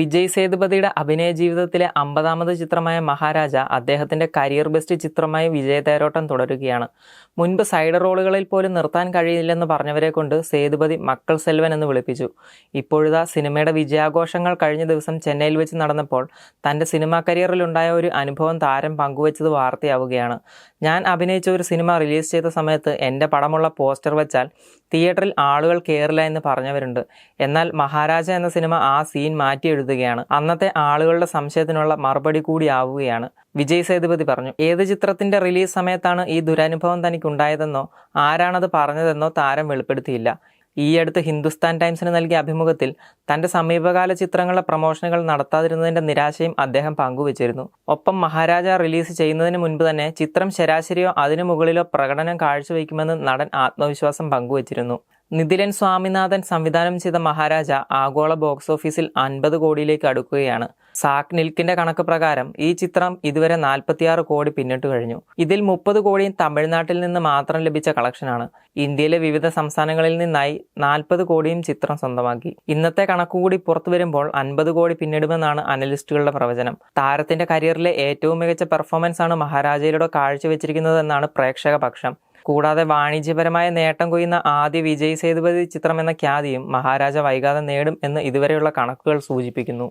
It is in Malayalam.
വിജയ് സേതുപതിയുടെ അഭിനയ ജീവിതത്തിലെ അമ്പതാമത് ചിത്രമായ മഹാരാജ അദ്ദേഹത്തിന്റെ കരിയർ ബെസ്റ്റ് ചിത്രമായി വിജയ തേരോട്ടം തുടരുകയാണ്. മുൻപ് സൈഡ് റോളുകളിൽ പോലും നിർത്താൻ കഴിയില്ലെന്ന് പറഞ്ഞവരെ കൊണ്ട് സേതുപതി മക്കൾ സെൽവൻ എന്ന് വിളിപ്പിച്ചു. ഇപ്പോഴിതാ സിനിമയുടെ വിജയാഘോഷങ്ങൾ കഴിഞ്ഞ ദിവസം ചെന്നൈയിൽ വെച്ച് നടന്നപ്പോൾ തന്റെ സിനിമാ കരിയറിലുണ്ടായ ഒരു അനുഭവം താരം പങ്കുവച്ചത് വാർത്തയാവുകയാണ്. ഞാൻ അഭിനയിച്ച ഒരു സിനിമ റിലീസ് ചെയ്ത സമയത്ത് എന്റെ പടമുള്ള പോസ്റ്റർ വെച്ചാൽ തിയേറ്ററിൽ ആളുകൾ കയറില്ല എന്ന് പറഞ്ഞവരുണ്ട്. എന്നാൽ മഹാരാജ എന്ന സിനിമ ആ സീൻ മാറ്റി എഴുതുകയാണ്. അന്നത്തെ ആളുകളുടെ സംശയത്തിനുള്ള മറുപടി കൂടിയാവുകയാണ് വിജയ് സേതുപതി പറഞ്ഞു ഏത് ചിത്രത്തിന്റെ റിലീസ് സമയത്താണ് ഈ ദുരനുഭവം തനിക്കുണ്ടായതെന്നോ ആരാണത് പറഞ്ഞതെന്നോ താരം വെളിപ്പെടുത്തിയില്ല. ഈ അടുത്ത് ഹിന്ദുസ്ഥാൻ ടൈംസിന് നൽകിയ അഭിമുഖത്തിൽ തന്റെ സമീപകാല ചിത്രങ്ങളുടെ പ്രമോഷനുകൾ നടത്താതിരുന്നതിന്റെ നിരാശയും അദ്ദേഹം പങ്കുവച്ചിരുന്നു. ഒപ്പം മഹാരാജ റിലീസ് ചെയ്യുന്നതിന് മുൻപ് തന്നെ ചിത്രം ശരാശരിയോ അതിനു മുകളിലോ പ്രകടനം കാഴ്ചവെക്കുമെന്ന് നടൻ ആത്മവിശ്വാസം പങ്കുവച്ചിരുന്നു. നിതിലൻ സ്വാമിനാഥൻ സംവിധാനം ചെയ്ത മഹാരാജ ആഗോള ബോക്സ് ഓഫീസിൽ അൻപത് കോടിയിലേക്ക് അടുക്കുകയാണ്. സാക് നിൽക്കിന്റെ കണക്ക് പ്രകാരം ഈ ചിത്രം ഇതുവരെ നാൽപ്പത്തിയാറ് കോടി പിന്നിട്ട് കഴിഞ്ഞു. ഇതിൽ മുപ്പത് കോടിയും തമിഴ്നാട്ടിൽ നിന്ന് മാത്രം ലഭിച്ച കളക്ഷനാണ്. ഇന്ത്യയിലെ വിവിധ സംസ്ഥാനങ്ങളിൽ നിന്നായി നാൽപ്പത് കോടിയും ചിത്രം സ്വന്തമാക്കി. ഇന്നത്തെ കണക്കുകൂടി പുറത്തു വരുമ്പോൾ അൻപത് കോടി പിന്നിടുമെന്നാണ് അനലിസ്റ്റുകളുടെ പ്രവചനം. താരത്തിന്റെ കരിയറിലെ ഏറ്റവും മികച്ച പെർഫോമൻസ് ആണ് മഹാരാജയിലൂടെ കാഴ്ചവെച്ചിരിക്കുന്നതെന്നാണ് പ്രേക്ഷക പക്ഷം കൂടാതെ വാണിജ്യപരമായ നേട്ടം കൊയ്യുന്ന ആദ്യ വിജയ് സേതുപതി ചിത്രം എന്ന ഖ്യാതിയും മഹാരാജ വൈകാതെ നേടും എന്ന് ഇതുവരെയുള്ള കണക്കുകൾ സൂചിപ്പിക്കുന്നു.